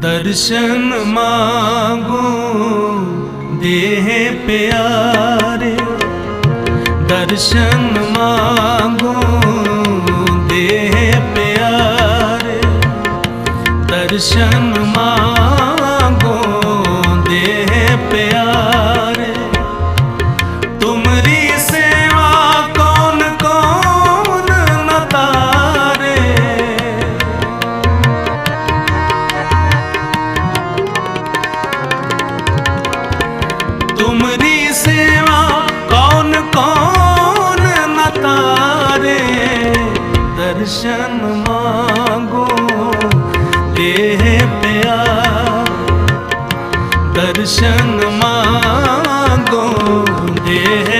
ਦਰਸ਼ਨ ਮਾਂਗੂ ਦੇਹ ਪਿਆਰੇ। ਦਰਸ਼ਨ ਮਾਂਗੂ ਦੇਹ ਪਿਆਰੇ। ਦਰਸ਼ਨ ਮਾਂਗੋ ਤੁਮਰੀ ਸੇਵਾ ਕੌਣ ਕੌਣ ਨਤਾਰੇ ਦਰਸ਼ਨ ਮੰਗੋ ਤੇ ਪਿਆ ਦਰਸ਼ਨ ਮੰਗੋ ਦੇ